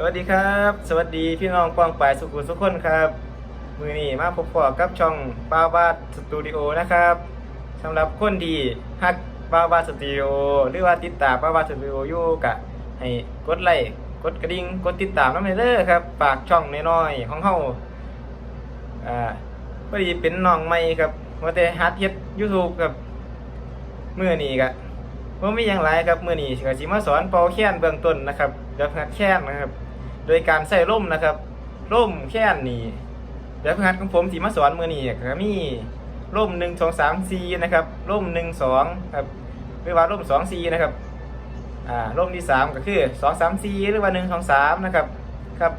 สวัสดีครับ สวัสดีพี่น้องกวางปลายสุขุมสุขคนครับ มือนี้มาพบพอกับช่องป้าวาดสตูดิโอนะครับสำหรับคนที่ฮักป้าวาดสตูดิโอหรือว่าติดตามป้าวาดสตูดิโออยู่กะให้กดไลค์กดกระดิ่งกดติดตามน้ำเด้อครับฝากช่องน้อยๆของเฮาอ่าพอดีเป็นน้องใหม่ครับว่าแต่ฮัดเฮ็ด YouTube ครับมือนี้กะผมมีอย่างไรครับมือนี้ก็สิมาสอนเป่าแค้นเบื้องต้นนะครับแบบหัดแค้นนะครับ โดยการใส่ร่มนะครับร่มแค้นนี่แบบหัดของผมสิมาสอนมือนี้ก็มีร่มหนึ่งสองสามสี่นะครับร่มหนึ่งสองครับหรือว่าร่มสองสี่นะครับอ่าร่มที่สามก็คือสองสามสี่หรือว่าหนึ่งสองสามนะครับครับ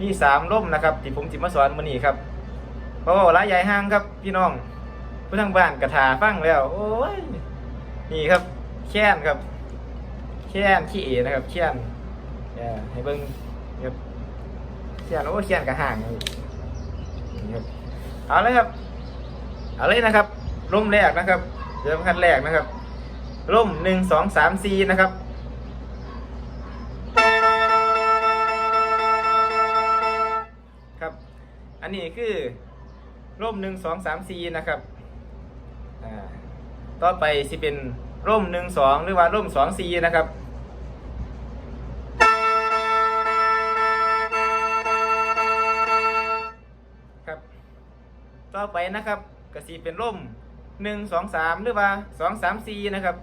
มีสามร่มนะครับที่ผมสิมาสอนมือนี้ครับเพราะว่าหลายใหญ่ห้างครับพี่น้องผู้ทางบ้านกระถาฟังแล้ว โอ้ยนี่ครับแค้นครับแค้นขี้เอนะครับแค้นเอ่อให้เบิ่ง ครับแค้นโอ้แค้นกระห่างนี่ครับเอาเลยครับเอาเลยนะครับร่มแรกนะครับเริ่มขั้นแรกนะครับร่มหนึ่งสองสามสี่นะครับครับ อันนี้คือร่มหนึ่งสองสามสี่นะครับต่อไปสิเป็นร่มหนึ่งสองหรือว่าร่มสองสี่นะครับ ต่อไปนะครับก็สีเป็นร่มหนึ่งสองสามหรือว่าสองสามสี่นะครับ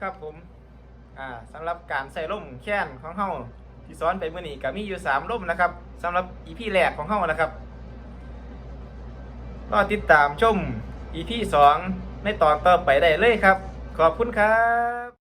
ครับผมอ่าสำหรับการใส่ร่มแค้นของเฮาที่ซ้อนไปเมื่อนี้ก็มีอยู่สามร่มนะครับสำหรับอีพีแรกของเฮานะครับก็ติดตามชมอีพีสองในตอนต่อไปได้เลยครับ ขอบคุณครับ